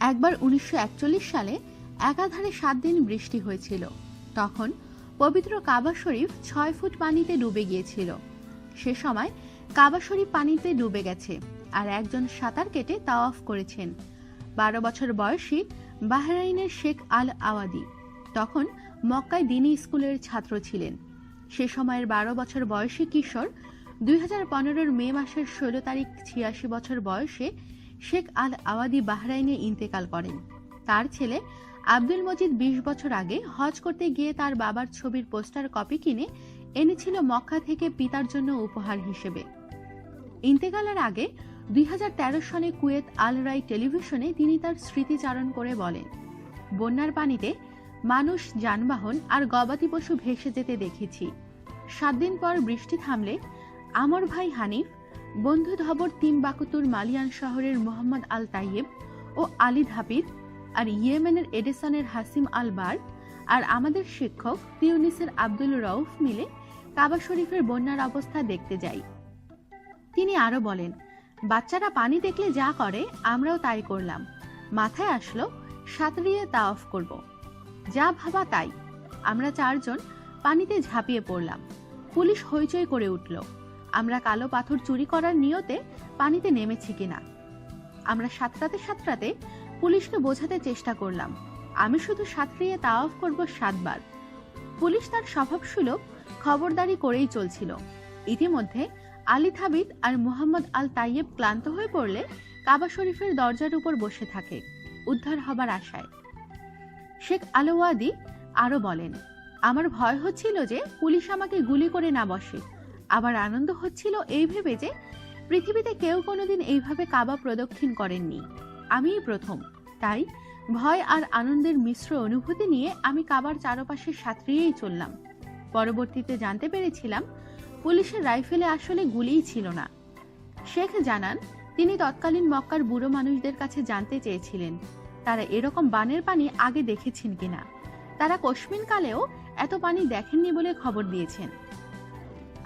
একবার উনিশশো একচল্লিশ সালে একাধারে সাত দিন বৃষ্টি হয়েছিল। তখন পবিত্র কাবা শরীফ ছয় ফুট পানিতে ডুবে গিয়েছিল। সে সময় কাবা শরীফ পানিতে ডুবে গেছে আর একজন সাঁতার কেটে তাওয়াফ করেছেন। বারো বছর বয়সী বাহরাইনের শেখ আল আওয়াদি তখন মক্কায় দিনী স্কুলের ছাত্র ছিলেন। সে সময়ের বারো বছর বয়সী কিশোর দুই হাজার পনেরোর মে মাসের ষোলো তারিখ ছিয়াশি বছর বয়সে শেখ আল আওয়াদি বাহরাইনে ইন্তেকাল করেন। তার ছেলে আব্দুল মজিদ বিশ বছর আগে হজ করতে গিয়ে তার বাবার ছবির পোস্টার কপি কিনে এনেছিল মক্কা থেকে পিতার জন্য উপহার হিসেবে। ইন্তেকালের আগে দুই সনে কুয়েত আল রাই টেলিভিশনে তিনি তার স্মৃতিচারণ করে বলেন, বন্যার পানিতে মানুষ, যানবাহন আর গবাদি পশু ভেসে যেতে দেখেছি। সাত দিন পর বৃষ্টি থামলে আমর ভাই হানিফ বন্ধু ধবর তিম বাকুতুর মালিয়ান শহরের মোহাম্মদ আল তাইয়েব ও আলিদ হাফিদ আর ইয়েমেনের এডিসনের হাসিম আল বার আর আমাদের শিক্ষক তিউনিসের আব্দুল রউফ মিলে কাবা শরীফের বন্যার অবস্থা দেখতে যাই। তিনি আরও বলেন, বাচ্চারা পানি দেখলে যা করে, আমরাও তাই করলাম। মাথায় আসলো, সাঁতরিয়ে তা অফ করব। যা ভাবা তাই। আমরা চারজন পানিতে ঝাঁপিয়ে পড়লাম। পুলিশ হইচই করে উঠল। আমরা কালো পাথর চুরি করার নিয়তে পানিতে নেমেছি কিনা। আমরা সাঁতরাতে সাঁতরাতে পুলিশকে বোঝাতে চেষ্টা করলাম। আমি শুধু সাঁতরিয়ে তাওয়াফ করব সাতবার। পুলিশ তার স্বভাবসুলভ খবরদারি করেই চলছিল। ইতিমধ্যে আলী থাবিদ আর মুহাম্মদ আল তাইয়েব ক্লান্ত হয়ে পড়লে কাবা শরীফের দরজার উপর বসে থাকে, উদ্ধার হবার আশায়। শেখ আলোয়াদি আরও বলেন, আমার ভয় হচ্ছিল যে পুলিশ আমাকে গুলি করে না বসে। আবার আনন্দ হচ্ছিল এই ভেবে যে পৃথিবীতে কেউ কোনোদিন এইভাবে কাবা প্রদক্ষিণ করেননি। আমিই প্রথম। তাই ভয় আর আনন্দের মিশ্র অনুভূতি নিয়ে আমি কাবার চারপাশে সাঁতরিয়েই চললাম। পরবর্তীতে জানতে পেরেছিলাম, পুলিশের রাইফেলে আসলে গুলিই ছিল না। শেখ জানান, তিনি তৎকালীন মক্কার বুড়ো মানুষদের কাছে জানতে চেয়েছিলেন, তারা এরকম বানের পানি আগে দেখেছেন কিনা। তারা কশ্মিন কালেও এত পানি দেখেননি বলে খবর দিয়েছেন।